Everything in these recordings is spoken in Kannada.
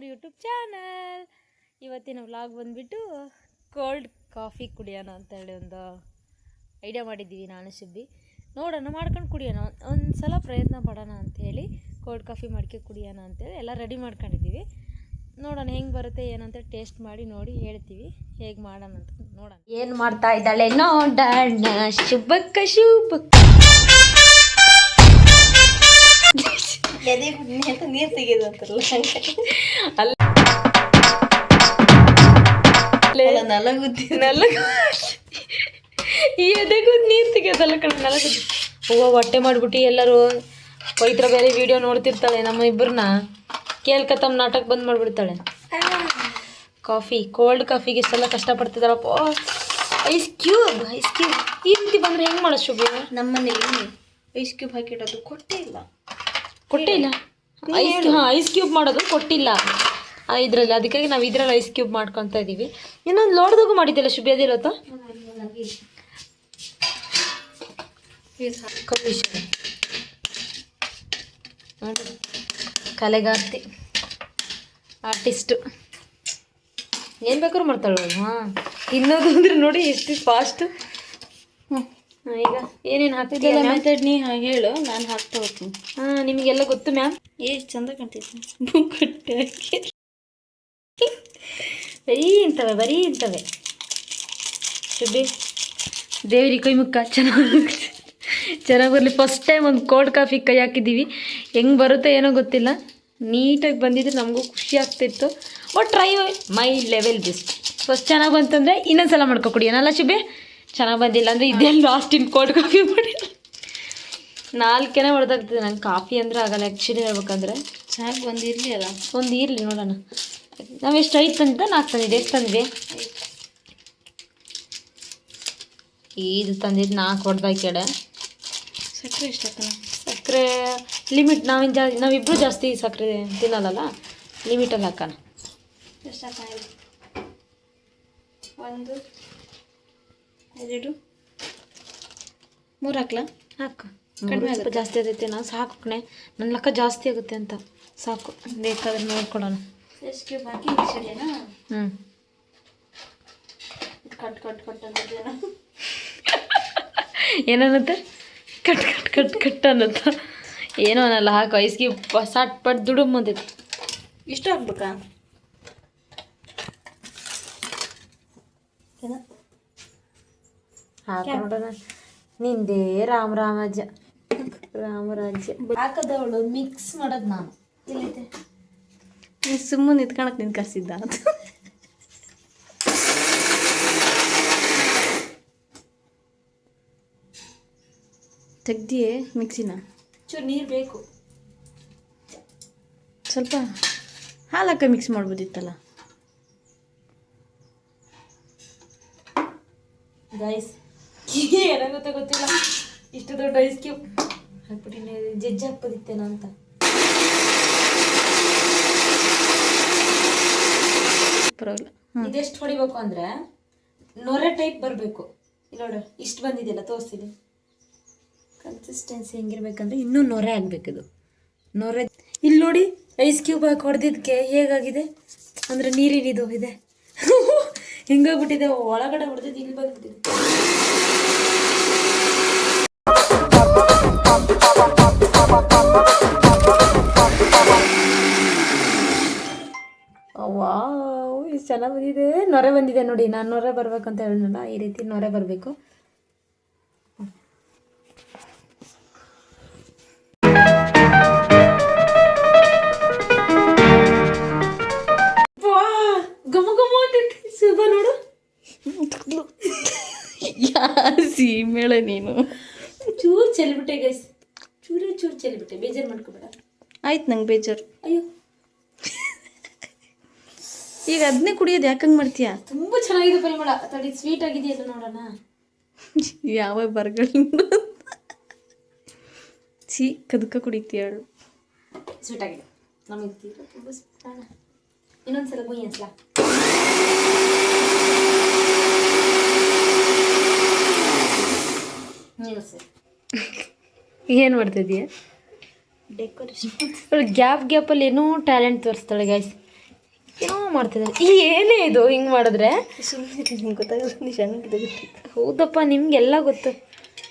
Hour YouTube channel. ಇವತ್ತಿನ ವ್ಲಾಗ್ ಬಂದುಬಿಟ್ಟು ಕೋಲ್ಡ್ ಕಾಫಿ ಕುಡಿಯೋಣ ಅಂತೇಳಿ ಒಂದು ಐಡಿಯಾ ಮಾಡಿದ್ದೀವಿ ನಾನು ಶುಭಿ ನೋಡೋಣ, ಮಾಡ್ಕೊಂಡು ಕುಡಿಯೋಣ. ಒಂದು ಸಲ ಪ್ರಯತ್ನ ಪಡೋಣ ಅಂಥೇಳಿ ಕೋಲ್ಡ್ ಕಾಫಿ ಮಾಡ್ಕೆ ಕುಡಿಯೋಣ ಅಂತೇಳಿ ಎಲ್ಲ ರೆಡಿ ಮಾಡ್ಕೊಂಡಿದ್ದೀವಿ. ನೋಡೋಣ ಹೆಂಗೆ ಬರುತ್ತೆ, ಏನಂತ ಟೇಸ್ಟ್ ಮಾಡಿ ನೋಡಿ ಹೇಳ್ತೀವಿ. ಹೇಗೆ ಮಾಡೋಣ ಅಂತ ನೋಡೋಣ. ಏನು ಮಾಡ್ತಾ ಇದ್ದಾಳೆ ನೋಡೋಣ. ಶುಭಕ್ಕ ಶುಭಕ್ಕ. ಎದೆ ಅಂತ ನೀರು ತೆಗೆದು ಅಂತಾರಲ್ಲ ಅಲ್ಲ. ನಲಗುದ್ದಿ ನಲಗು ಈ ಎದೆಗೂ ನೀರು ತೆಗಿಯೋದಲ್ಲ ಕಣ ನಲಗುದ್ದಿ ಹೂವ ಹೊಟ್ಟೆ ಮಾಡ್ಬಿಟ್ಟು ಎಲ್ಲರೂ ಪವಿತ್ರ ಬೇರೆ ವಿಡಿಯೋ ನೋಡ್ತಿರ್ತಾಳೆ ನಮ್ಮ ಇಬ್ಬರನ್ನ ಕೇಳ್ಕತ್ತಮ್ಮ ನಾಟಕ ಬಂದ್ ಮಾಡ್ಬಿಡ್ತಾಳೆ. ಕಾಫಿ ಕೋಲ್ಡ್ ಕಾಫಿಗೆ ಇಷ್ಟೆಲ್ಲ ಕಷ್ಟಪಡ್ತಿದ್ದಾಳಪ್ಪ ಐಸ್ ಕ್ಯೂಬ್ ಐಸ್ ಕ್ಯೂಬ್ ಈ ರೀತಿ ಬಂದ್ರೆ ಹೆಂಗೆ ಮಾಡೋ ಶುಭ ನಮ್ಮನೇಲಿ ಐಸ್ ಕ್ಯೂಬ್ ಹಾಕಿಡೋದು ಕೊಟ್ಟೇ ಇಲ್ಲ. ಕೊಟ್ಟೇ ಇಲ್ಲ ಐಸ್ ಹಾಂ ಐಸ್ ಕ್ಯೂಬ್ ಮಾಡೋದು ಕೊಟ್ಟಿಲ್ಲ. ಇದರಲ್ಲಿ ಅದಕ್ಕಾಗಿ ನಾವು ಇದರಲ್ಲಿ ಐಸ್ ಕ್ಯೂಬ್ ಮಾಡ್ಕೊತಾ ಇದ್ದೀವಿ ಇನ್ನೊಂದು ಲೋಡ್ದಾಗೂ ಮಾಡಿದ್ದಿಲ್ಲ ಶುಭ ಅದಿರತ್ತಾ ಕಮಿಷನ್ ನೋಡಿ. ಕಲೆಗಾರ್ತಿ. ಆರ್ಟಿಸ್ಟು. ಏನು ಬೇಕಾದ್ರೂ ಮಾಡ್ತಾಳೆ ಹಾಂ. ತಿನ್ನೋದು ಅಂದ್ರೆ ನೋಡಿ ಎಷ್ಟು ಫಾಸ್ಟ್ ಈಗ ಏನೇನು ಇದೆಲ್ಲ ಮೆಥಡ್ ನೀ ಹಾಗೆ ಹೇಳು ನಾನು ಹಾಕ್ತಾ ಹೋಗ್ತೀನಿ. ಹಾಂ ನಿಮಗೆಲ್ಲ ಗೊತ್ತು ಮ್ಯಾಮ್ ಎಷ್ಟು ಚಂದ ಕಾಣ್ತೈತಿ. ಬುಕ್ಕಟ್ಟೆ ಬರೀ ಇಂಥವೆ ಬರೀ ಇಂಥವೆ. ಶುಭಿ. ದೇವ್ರಿಗೆ ಕೈ ಮುಖ ಚೆನ್ನಾಗಿ ಚೆನ್ನಾಗಿ ಬರಲಿ. ಫಸ್ಟ್ ಟೈಮ್ ಒಂದು ಕೋಲ್ಡ್ ಕಾಫಿ ಕೈ ಹಾಕಿದ್ದೀವಿ. ಹೆಂಗೆ ಬರುತ್ತೆ ಏನೋ ಗೊತ್ತಿಲ್ಲ. ನೀಟಾಗಿ ಬಂದಿದ್ರೆ ನಮಗೂ ಖುಷಿ ಆಗ್ತಿತ್ತು. But try my level best. First ಚೆನ್ನಾಗಿ ಬಂತಂದರೆ ಇನ್ನೊಂದು ಸಲ ಮಾಡ್ಕೊಕೊಡಿ ಏನಲ್ಲ ಶುಭೆ? ಚೆನ್ನಾಗಿ ಬಂದಿಲ್ಲ ಅಂದರೆ ಲಾಸ್ಟ್ ಇನ್ ಕೋಲ್ಡ್ ಕಾಫಿ ಮಾಡಿ ನಾಲ್ಕೇನೆ ಹೊಡೆದಾಗ್ತದೆ. ನಂಗೆ ಕಾಫಿ ಅಂದರೆ ಆಗಲ್ಲ ಆ್ಯಕ್ಚುಲಿ ಹೇಳ್ಬೇಕಂದ್ರೆ. ಚೆನ್ನಾಗಿ ಒಂದು ಇರಲಿ ಅಲ್ಲ. ಒಂದು ಇರಲಿ ನೋಡೋಣ. ನಾವು ಎಷ್ಟು ಐದು ತಂದಿದ್ದ ನಾಲ್ಕು ತಂದಿದ್ದೆ ಎಷ್ಟು ತಂದಿದೆ ಇದು ತಂದಿದ್ದು ನಾಲ್ಕು ಹೊಡೆದಾಯ್ ಎಡೆ ಸಕ್ಕರೆ ಎಷ್ಟು ಸಕ್ಕರೆ ಲಿಮಿಟ್ ನಾವೇನು ಜಾ ನಾವಿಬ್ಬರು ಜಾಸ್ತಿ ಸಕ್ಕರೆ ತಿನ್ನಲ್ಲಲ್ಲ ಲಿಮಿಟಲ್ಲಿ ಹಾಕೋಣ. ಎಷ್ಟು ಹಾಕೋಣ? ಒಂದು. ಎರಡು ಮೂರು ಹಾಕ್ಲಾ ಹಾಕು ಕಡಿಮೆ ಸ್ವಲ್ಪ ಜಾಸ್ತಿ ಆಗೈತೆ ನಾನು ಸಾಕು ಕಣೆ. ನನ್ನ ಲೆಕ್ಕ ಜಾಸ್ತಿ ಆಗುತ್ತೆ ಅಂತ. ಸಾಕು. ಬೇಕಾದ್ರೆ ನೋಡ್ಕೊಳ್ಳೋಣ ಎಷ್ಟು ಕ್ಯೂಬ್ ಹಾಕಿ ಹಿಡಿಯೋಣ ಹ್ಞೂ cut cut cut ಅಂತಿದ್ದೇನೋ ಏನನ್ನತ್ತೆ? Cut cut cut cut ಅನ್ನತ್ತ? ಏನೋ ಅನ್ನಲ್ಲ ಹಾಕು. ಐಸ್ಗೆ ಸಾಟ್ ಪಟ್ ದುಡುಮ್ ಅಂತಿತ್ತು ಇಷ್ಟು ಹಾಕ್ಬೇಕಾ ಏನ? ಹಾಕು ನೋಡೋಣ. ನಿಂದೇ ರಾಮ ರಾಮರಾಜ್ಯ ಹಾಕದವಳು ಮಿಕ್ಸ್ ಮಾಡೋದು ನಾನು. ಎಲ್ಲೈತೆ ನೀ ಸುಮ್ಮನೆ ನಿಂತ್ಕೊಳಕ್ ನಿನ್ ಕರ್ಸಿದ್ದ ಅಂತ. ತೆಗ್ದಿಯೇ ಮಿಕ್ಸಿನ ಚೂರು ನೀರು ಬೇಕು. ಸ್ವಲ್ಪ ಹಾಲಕ್ಕ ಮಿಕ್ಸ್ ಮಾಡ್ಬೋದಿತ್ತಲ್ಲ? ಗೈಸ್ ಏನಾಗುತ್ತೆ ಗೊತ್ತಿಲ್ಲ. ಇಷ್ಟು ದೊಡ್ಡ ಐಸ್ ಕ್ಯೂಬ್ ಹಾಕ್ಬಿಟ್ಟಿನಿ ಜಜ್ಜಿ ಹಾಕ್ಬೋದಿತ್ತೇನೋ ಅಂತ. ಇದೆಷ್ಟು ಹೊಡಿಬೇಕು ಅಂದ್ರೆ ನೊರೆ ಟೈಪ್ ಬರಬೇಕು. ಇಲ್ಲ ನೋಡ್ರಿ ಇಷ್ಟು ಬಂದಿದೆಯಲ್ಲ ತೋರಿಸಿದೆ. ಕನ್ಸಿಸ್ಟೆನ್ಸಿ ಹೆಂಗಿರ್ಬೇಕಂದ್ರೆ ಇನ್ನೂ ನೊರೆ ಆಗ್ಬೇಕಿದು. ನೊರೆ ಇಲ್ಲಿ ನೋಡಿ ಐಸ್ ಕ್ಯೂಬ್ ಹಾಕಿ ಹೊಡೆದಿದ್ದಕ್ಕೆ ಹೇಗಾಗಿದೆ? ಅಂದ್ರೆ ನೀರಿನಿದು ಇದೆ. ಹೆಂಗಾಗ್ಬಿಟ್ಟಿದೆ ಒಳಗಡೆ ಹೊಡೆದಿದ್ದು ಇಲ್ಲಿ ಬಂದ್ಬಿಟ್ಟಿದೆ. ಚೆನ್ನಾಗಿ ಬಂದಿದೆ. ನೊರೆ ಬಂದಿದೆ ನೋಡಿ ನಾನು ನೊರೆ ಅಂತ ಹೇಳಿದ್ನಲ್ಲ ಈ ರೀತಿ ನೊರೆ ಬರಬೇಕು. ನೋಡು. ಯಾ ಸೀಮೇಳೆ ನೀನು? ಚೂರು ಚೆಲ್ಬಿಟ್ಟೆ ಗೈಸ್ ಚೂರೇ ಚೂರು ಚೆಲ್ಬಿಟ್ಟೆ. ಬೇಜಾರು ಮಾಡ್ಕೋಬೇಡ. ಆಯ್ತು ನಂಗೆ ಬೇಜಾರು. ಅಯ್ಯೋ. ಈಗ ಅದನ್ನೇ ಕುಡಿಯೋದು ಯಾಕಂಗೆ ಮಾಡ್ತೀಯಾ? ತುಂಬ ಚೆನ್ನಾಗಿದೆ ಪರಿಮಳ. ತಡಿ ಸ್ವೀಟ್ ಆಗಿದೆಯಲ್ಲ ನೋಡೋಣ. ಯಾವ ಬರ್ಗಳು ಛೀ ಕದಕ ಕುಡಿತೀಯ ಹೇಳು. ಸ್ವೀಟ್ ಆಗಿದೆ. ನಮಗೆ ತೀರ ತುಂಬ ಅಣ್ಣ. ಇನ್ನೊಂದ್ಸಲ ಗುಯ್ ಅನ್ಸಲ ನೀನು ಸರಿ. ಏನು ಮಾಡ್ತಿದ್ದೀಯ ಡೆಕೋರೇಷನ್ ಗ್ಯಾಪ್ ಗ್ಯಾಪಲ್ಲಿ ಏನೋ ಟ್ಯಾಲೆಂಟ್ ತೋರಿಸ್ತಾಳೆ ಗೈಸ್ ಏನೋ ಮಾಡ್ತಿದ್ದೆ? ಈ ಏನೇ ಇದು ಹಿಂಗೆ ಮಾಡಿದ್ರೆ? ಸುಮ್ಮನೆ ಗೊತ್ತಾಗಲ್ಲ ಚೆನ್ನಾಗಿದೆ ಹೌದಪ್ಪ ನಿಮಗೆಲ್ಲ ಗೊತ್ತು.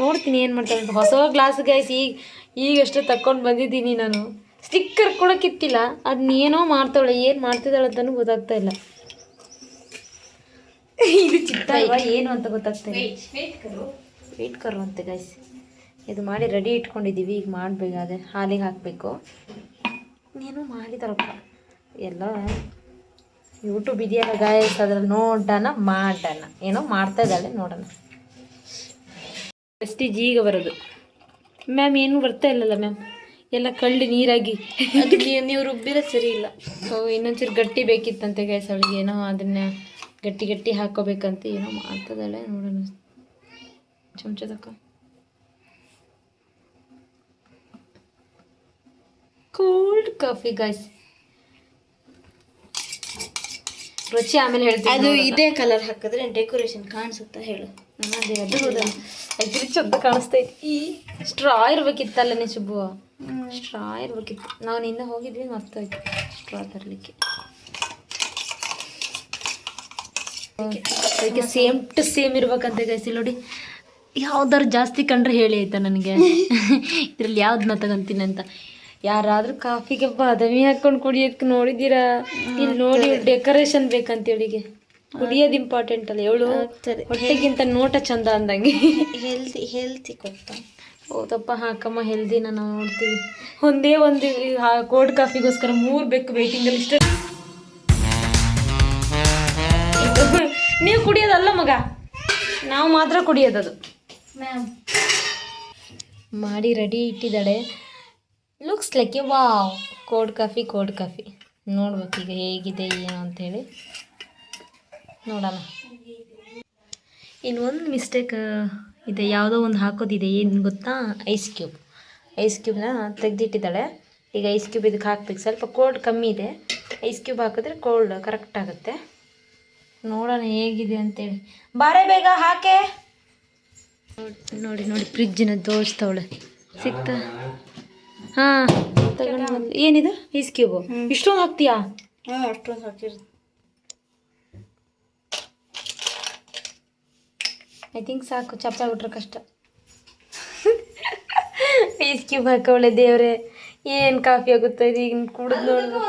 ನೋಡ್ತೀನಿ ಏನು ಮಾಡ್ತಾರೆ ಹೊಸ ಗ್ಲಾಸ್ ಗೈಸ್ ಈಗ ಈಗಷ್ಟೇ ತಕ್ಕೊಂಡು ಬಂದಿದ್ದೀನಿ ನಾನು. ಸ್ಟಿಕ್ಕರ್ ಕೂಡ ಕಿತ್ತಿಲ್ಲ. ಅದನ್ನ ಏನೋ ಮಾಡ್ತಾಳೆ ಏನು ಮಾಡ್ತಿದ್ದಾಳೆ ಅಂತಲೂ ಗೊತ್ತಾಗ್ತಾ ಇಲ್ಲ. ಇದು ಚಿತ್ತ ಏನು ಅಂತ ಗೊತ್ತಾಗ್ತಾ ಇಲ್ಲ. ವೇಟ್ ಕರು. ಅಂತ ಗೈಸ್ ಇದು ಮಾಡಿ ರೆಡಿ ಇಟ್ಕೊಂಡಿದ್ದೀವಿ ಈಗ ಮಾಡಬೇಕಾದ್ರೆ. ಹಾಲಿಗೆ ಹಾಕಬೇಕು. ಏನೋ ಮಾಡಿದಾರಪ್ಪ. ಎಲ್ಲ ಯೂಟ್ಯೂಬ್ ಇದೆಯಲ್ಲ ಗಾಯಸ್ ಅದ್ರಲ್ಲಿ ನೋಡೋಣ ಮಾಡೋಣ. ಏನೋ ಮಾಡ್ತಾ ಇದ್ದಾಳೆ ನೋಡೋಣ. ಪ್ರೆಸ್ಟೀಜ್ ಈಗ ಬರೋದು. ಮ್ಯಾಮ್ ಏನು ಬರ್ತಾ ಇಲ್ಲಲ್ಲ ಮ್ಯಾಮ್ ಎಲ್ಲ ಕಳ್ಳಿ ನೀರಾಗಿ. ಅದಕ್ಕೆ ನೀವು ರುಬ್ಬಿರೋ ಸರಿ ಇಲ್ಲ. ಸೊ ಇನ್ನೊಂಚೂರು ಗಟ್ಟಿ ಬೇಕಿತ್ತಂತೆ ಗ್ಯಾಸ್ ಅವಳಿಗೆ. ಏನೋ ಅದನ್ನ ಗಟ್ಟಿ ಗಟ್ಟಿ ಹಾಕೋಬೇಕಂತ ಏನೋ ಮಾಡ್ತದಾಳೆ ನೋಡೋಣ. ಚಮಚದಕ್ಕ ಕೋಲ್ಡ್ ಕಾಫಿ ಗಾಯ್ಸ್ ರುಚಿ ಆಮೇಲೆ ಹೇಳ್ತೀನಿ ಅದು ಇದೇ ಕಲರ್ ಹಾಕಿದ್ರೆ ಡೆಕೋರೇಷನ್ ಕಾಣಿಸುತ್ತಾ ಹೇಳು. ಅದೇ ಅದು. ಅದ್ರ ಚಂದ ಕಾಣಿಸ್ತೈತಿ ಈ ಸ್ಟ್ರಾ ಇರ್ಬೇಕಿತ್ತಲ್ಲನೇ ಶುಭು? ಸ್ಟ್ರಾ ಇರ್ಬೇಕಿತ್ತು. ನಾವು ನಿನ್ನೆ ಹೋಗಿದ್ವಿ ಮರ್ತೋಯ್ತು ಸ್ಟ್ರಾ ತರಲಿಕ್ಕೆ. ಅದಕ್ಕೆ ಸೇಮ್ ಟು ಸೇಮ್ ಇರ್ಬೇಕಂತ ಗೈಸಿ ನೋಡಿ ಯಾವ್ದಾರು ಜಾಸ್ತಿ ಕಂಡ್ರೆ ಹೇಳಿ ಆಯ್ತಾ ನನಗೆ? ಇದ್ರಲ್ಲಿ ಯಾವ್ದನ್ನ ತಗೊಂತೀನಿ ಅಂತ? ಯಾರಾದ್ರೂ ಕಾಫಿಗೆ ಬಾದಾಮಿ ಹಾಕೊಂಡು ಕುಡಿಯೋದಕ್ಕೆ ನೋಡಿದ್ದೀರಾ? ಇಲ್ಲಿ ನೋಡಿ ಡೆಕೋರೇಷನ್ ಬೇಕಂತ ಹೇಳಿಗೆ ಕುಡಿಯೋದು ಇಂಪಾರ್ಟೆಂಟ್ ಅಲ್ಲ. ಹೇಳು ಹೊಟ್ಟೆಗಿಂತ ನೋಟ ಚಂದ ಅಂದಂಗೆ. ಹೆಲ್ದಿ ಹೆಲ್ತಿ ಕೊಡ್ತಾ ಹೌದಪ್ಪ ಹಾಕಮ್ಮ ಹೆಲ್ದಿನ ನಾವು ನೋಡ್ತೀವಿ. ಒಂದೇ ಒಂದು ಕೋಲ್ಡ್ ಕಾಫಿಗೋಸ್ಕರ ಮೂರು ಬೇಕು ವೇಟಿಂಗ್ ಇಷ್ಟ. ನೀವು ಕುಡಿಯೋದಲ್ಲ ಮಗ? ನಾವು ಮಾತ್ರ ಕುಡಿಯೋದದು. ಮ್ಯಾಮ್ ಮಾಡಿ ready ಇಟ್ಟಿದ್ದಾಳೆ. Looks like a wow cold coffee cold coffee ನೋಡ್ಬೇಕು ಈಗ ಹೇಗಿದೆ, ಏನು ಅಂಥೇಳಿ ನೋಡೋಣ. ಇನ್ನು ಒಂದು ಮಿಸ್ಟೇಕ್ ಇದೆ. ಯಾವುದೋ ಒಂದು ಹಾಕೋದಿದೆ, ಏನು ಗೊತ್ತಾ? ಐಸ್ ಕ್ಯೂಬ್ ಐಸ್ ಕ್ಯೂಬ್ನ ತೆಗೆದಿಟ್ಟಿದ್ದಾಳೆ. ಈಗ ಐಸ್ ಕ್ಯೂಬ್ ಇದಕ್ಕೆ ಹಾಕ್ಬೇಕು. ಸ್ವಲ್ಪ ಕೋಲ್ಡ್ ಕಮ್ಮಿ ಇದೆ. ಐಸ್ ಕ್ಯೂಬ್ ಹಾಕಿದ್ರೆ ಕೋಲ್ಡ್ ಕರೆಕ್ಟ್ ಆಗುತ್ತೆ. ನೋಡೋಣ ಹೇಗಿದೆ ಅಂತೇಳಿ. ಬಾರೆ ಬೇಗ ಹಾಕೆ. ನೋಡಿ ನೋಡಿ ಫ್ರಿಜ್ಜಿನ ತೋರಿಸ್ತವಳೆ ಸಿಕ್ತಾ ಹಾಂ. ತಗೊಂಡು ಬಂದು ಏನಿದು? ಐಸ್ ಕ್ಯೂಬು ಇಷ್ಟೊಂದು ಹಾಕ್ತೀಯಾ? ಹಾಂ ಅಷ್ಟೊಂದು ಹಾಕಿರೋದು ಐ ಥಿಂಕ್ ಸಾಕು. ಚಪ್ಪ ಬಿಟ್ರೆ ಕಷ್ಟ. ಐಸ್ ಕ್ಯೂಬ್ ಹಾಕೋಳೆ ದೇವ್ರೆ. ಏನ್ ಕಾಫಿ ಆಗುತ್ತೆ ಈಗ ಕುಡಿದು ನೋಡಿದ್ರು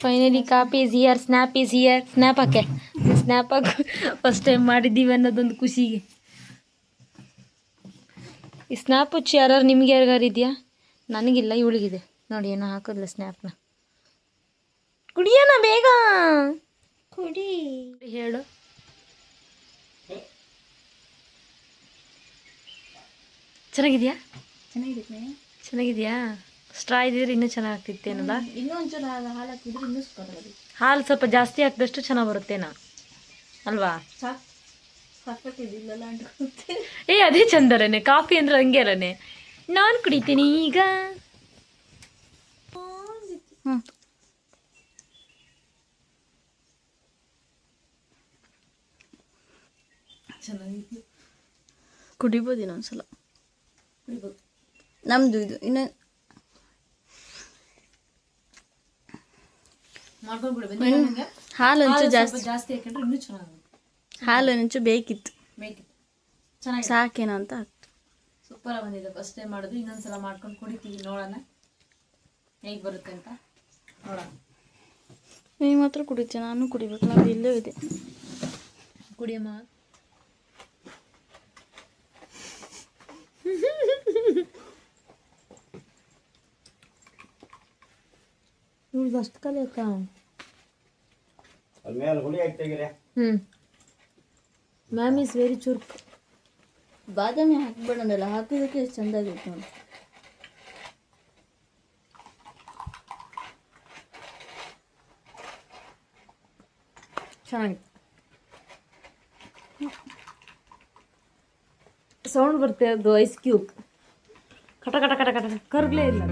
finally coffee is here snap is here snap ಹಾಕೆ. ಸ್ನ್ಯಾಪ್ ಹಾಕು. ಫಸ್ಟ್ ಟೈಮ್ ಮಾಡಿದ್ದೀವಿ ಅನ್ನೋದೊಂದು ಖುಷಿಗೆ. ಈ ಸ್ನ್ಯಾಪ್ ಹುಚ್ಚಿ ಯಾರು ನಿಮ್ಗೆ ಯಾರಿಗಾರು ಇದೆಯಾ? ನನಗಿಲ್ಲ ಇವಳಿಗಿದೆ. ನೋಡಿ ಏನೋ ಹಾಕೋದಿಲ್ಲ ಸ್ನ್ಯಾಪ್ನ ಕುಡಿಯೋಣ ಬೇಗ. ಕುಡಿ. ಹೇಳು. ಚೆನ್ನಾಗಿದ್ಯಾ? ಚೆನ್ನಾಗಿದೆ ಚೆನ್ನಾಗಿದೆಯಾ? ಸ್ಟ್ರಾ ಇದ್ದಿದ್ರೆ ಇನ್ನೂ ಚೆನ್ನಾಗಿ ಇನ್ನೂ ಒಂಚೂರು ಹಾಲು ಹಾಲು ಹಾಕಿದ್ರೆ ಇನ್ನೂ ಹಾಲು ಸ್ವಲ್ಪ ಜಾಸ್ತಿ ಹಾಕಿದಷ್ಟು ಚೆನ್ನಾಗಿ ಬರುತ್ತೇನಾ. ಅಲ್ವಾ? ಸಾಕು. ಏ ಅದೇ ಚಂದರನೆ ಕಾಫಿ ಅಂದ್ರೆ ಹಂಗೆ ಅಲ್ಲನೆ ನಾನು ಕುಡಿತೀನಿ ಈಗ. ಹ್ಞೂ ಕುಡಿಬೋದು ಇನ್ನೊಂದ್ಸಲ. ನಮ್ದು ಇದು ಇನ್ನು ಹಾಲು ಜಾಸ್ತಿ. ಜಾಸ್ತಿ ಹಾಕೊಂಡ್ರೆ ಇನ್ನೂ ಚೆನ್ನಾಗಿ ಹಾಲು ನೆಂಚು ಬೇಕಿತ್ತು. ಬೇಕಿತ್ತು. ಚೆನ್ನಾಗಿ ಸಾಕೇನೋ ಅಂತ ಆಗ್ತು. ಸೂಪರ್ ಬಂದಿದೆ. ಫಸ್ಟ್ ಟೈಮ್ ಮಾಡೋದು. ಇನ್ನೊಂದ್ಸಲ ಮಾಡ್ಕೊಂಡು ಕುಡಿತೀವಿ. ನೋಡೋಣ. ಹೇಗೆ ಬರುತ್ತೆ ಅಂತ ನೋಡೋಣ. ನೀವು ಮಾತ್ರ ಕುಡಿತೀವಿ ನಾನು ಕುಡಿಬೇಕು. ನಾವು ಇಲ್ಲೇ ಇದೆ ಕುಡಿಯಮ್ಮ. ಇವ್ರದ್ದು ಅಷ್ಟು ಕಲಿಯತ್ತ ಹ್ಮ್. ಹ್ಞೂ ಮ್ಯಾಮ್ ಈಸ್ ವೆರಿ ಚುರ್ಕ್ ಬಾದಾಮಿ ಹಾಕ್ಬೇಡಲ್ಲ ಹಾಕೋದಕ್ಕೆ ಎಷ್ಟು ಚಂದ ಆಗೈತೆ ನೋಡಿ ಚೆನ್ನಾಗಿ ಸೌಂಡ್ ಬರುತ್ತೆ ಅದು ಐಸ್ ಕ್ಯೂಬ್ ಕಟ ಕಟ ಕಟ ಕಟ ಕರ್ಗಲೇ ಇಲ್ಲ.